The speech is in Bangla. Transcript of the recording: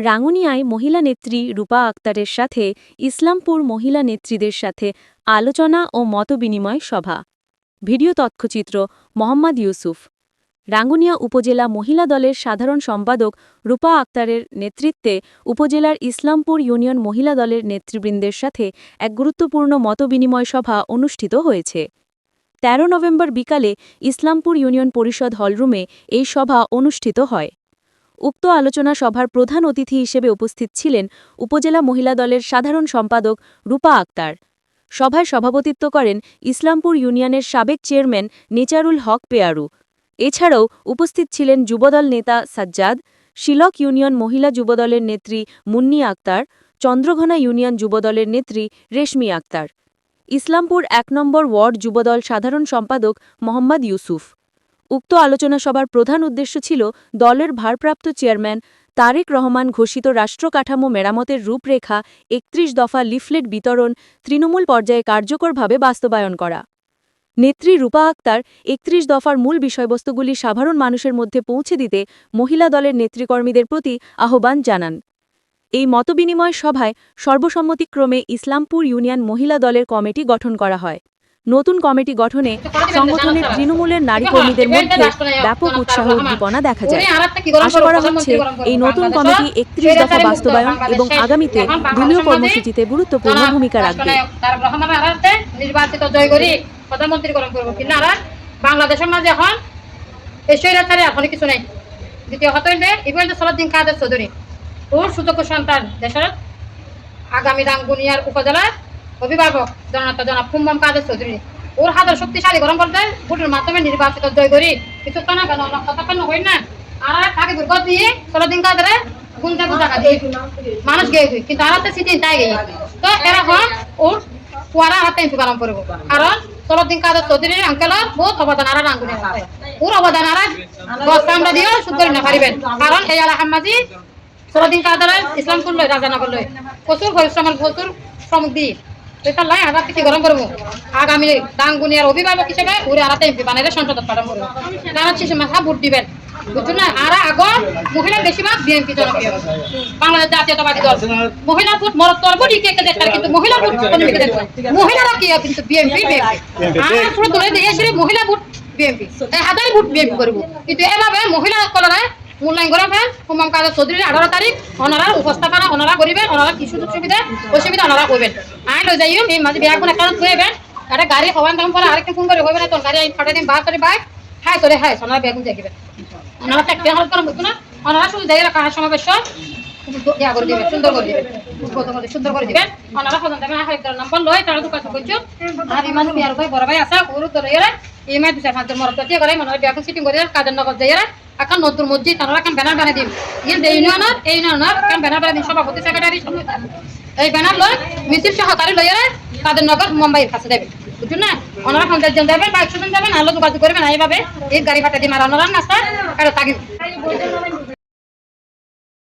রাঙ্গুনিয়ায় মহিলা নেত্রী রূপা আক্তারের সাথে ইসলামপুর মহিলা নেত্রীদের সাথে আলোচনা ও মতবিনিময় সভা। ভিডিও তথ্যচিত্র মোহাম্মদ ইউসুফ। রাঙ্গুনিয়া উপজেলা মহিলা দলের সাধারণ সম্পাদক রূপা আক্তারের নেতৃত্বে উপজেলার ইসলামপুর ইউনিয়ন মহিলা দলের নেতৃবৃন্দের সাথে এক গুরুত্বপূর্ণ মতবিনিময় সভা অনুষ্ঠিত হয়েছে। তেরো নভেম্বর বিকালে ইসলামপুর ইউনিয়ন পরিষদ হলরুমে এই সভা অনুষ্ঠিত হয়। উক্ত আলোচনা সভার প্রধান অতিথি হিসেবে উপস্থিত ছিলেন উপজেলা মহিলা দলের সাধারণ সম্পাদক রূপা আক্তার। সভায় সভাপতিত্ব করেন ইসলামপুর ইউনিয়নের সাবেক চেয়ারম্যান নেচারুল হক পেয়ারু। এছাড়াও উপস্থিত ছিলেন যুবদল নেতা সাজ্জাদ, শিলক ইউনিয়ন মহিলা যুবদলের নেত্রী মুন্নি আক্তার, চন্দ্রঘোনা ইউনিয়ন যুবদলের নেত্রী রেশমি আক্তার। ইসলামপুর এক নম্বর ওয়ার্ড যুবদল সাধারণ সম্পাদক মোহাম্মদ ইউসুফ। উক্ত আলোচনা সভার প্রধান উদ্দেশ্য ছিল দলের ভারপ্রাপ্ত চেয়ারম্যান তারেক রহমান ঘোষিত রাষ্ট্রকাঠামো মেরামতের রূপরেখা, একত্রিশ দফা লিফলেট বিতরণ, তৃণমূল পর্যায়ে কার্যকরভাবে বাস্তবায়ন করা। নেত্রী রূপা আক্তার একত্রিশ দফার মূল বিষয়বস্তুগুলি সাধারণ মানুষের মধ্যে পৌঁছে দিতে মহিলা দলের নেতৃকর্মীদের প্রতি আহ্বান জানান। এই মতবিনিময় সভায় সর্বসম্মতিক্রমে ইসলামপুর ইউনিয়ন মহিলা দলের কমিটি গঠন করা হয়। নতুন কমিটি গঠনে সংগঠনের তৃণমূলের নারী কর্মীদের মধ্যে ব্যাপক উৎসাহ উদ্দীপনা দেখা যায়। আশা করা হচ্ছে এই নতুন কমিটি একত্রিশ দফা বাস্তবায়ন এবং আগামীতে দলীয় কর্মসূচিতে গুরুত্বপূর্ণ ভূমিকা রাখবে। নির্বাচিত জয় করি প্রধানমন্ত্রী করণ করব কিন্তু আর বাংলাদেশের মাঝে এখন এসই রাখারে এখন কিছু নেই। দ্বিতীয় হইলে ইবন সলাদ্দিন কাদের চৌধুরী ওর সুযোগ্য সন্তান দেশের আগামী রাঙ্গুনিয়ার উপজেলার অভিভাবক জনতা জনাব কুম্বম কাদের চৌধুরী। ওর হাজার শক্তিশালী গরম করতে ভোটের মাধ্যমে নির্বাচিত জয়। করি কিছু তো না কেন হই না। আর তাকে দুর্গত দিয়ে সলাদ্দিন কাদের গুনতে বুঝা দিয়ে মানুষ গিয়ে দিই কিন্তু আর সিটি তাই গিয়ে তো এরকম ওর কুয়ারা হাতে পালন করব। কারণ সলদিন কাদের চৌধুরীর বহুত অবদান আর আঙ্গুলি ওর অবদান আর গছ কামড়া দিয়েও না পারিবেন। কারণ এই আলা হাম্মাজি সলদিন কাদের ইসলামপুর লই রাজানগর লই প্রচুর পরিশ্রমের, প্রচুর শ্রমিক দিই সেটা লাই গরম করব। আগামী অভিভাবক হিসেবে বানাইলে করব। কারণ শিশু মাথা ভোট দিবেন। মহিলা বাংলাদেশ জাতীয়তাবাদী মহিলা কিন্তু মহিলা কিন্তু ভোট কিন্তু এভাবে মহিলা কলরে মূল্যায়ন করে হুমাম কাদের চৌধুরীর আঠারো তারিখ ওনারা উপস্থাপনা ওনারা করিবেন ওনারা কি সুযোগ সুবিধা অসুবিধা ওনারা করবেন। আই লই যাইও, এই মাঝে বিয়া কোন একটা থুয়েবেন একটা গাড়ি হওয়ান দাম পরে আরেকটা ফোন করে হইবে না তোর গাড়ি আমি ফাটাই দিন বার করে বাইক হাই তোরে হাই ওনারা বেগুন দেখিবেন ওনারা চাকরি হাল করা বুঝতো না ওনারা শুধু যাই কাহার সমাবেশ। ইয়া করে দিবেন সুন্দর করে দিবেন সুন্দর করে দিবেন ওনারা সদন দেবেন আহ একদম নাম্বার লয় তারা করছ আর ইমান বিয়ার ভাই বড় ভাই আছে ওর লইয়ারা এই মাই দুসা পাঁচ মরত দিয়ে করে মনে হয় বিয়াকুন সিটিং করে কাদের নগর যাইয়ারা এখন নতুন মসজিদ, তারা এখন ব্যানার বানিয়ে দিন এই ইউনিয়নের এই ইউনিয়নের এখন ব্যানার বানিয়ে দিন সভাপতি সেক্রেটারি এই ব্যানার লয় মিছিল সহকারী লইয়ারা তাদের নগর মুম্বাইয়ের কাছে দেবে বুঝুন না? ওনারা পঞ্চাশ জন যাবেন একশো জন যাবেন, আলো যোগাযোগ করবেন এইভাবে। এই গাড়ি ভাটা দিয়ে মারা ওনারা নাস্তা কারও তাগি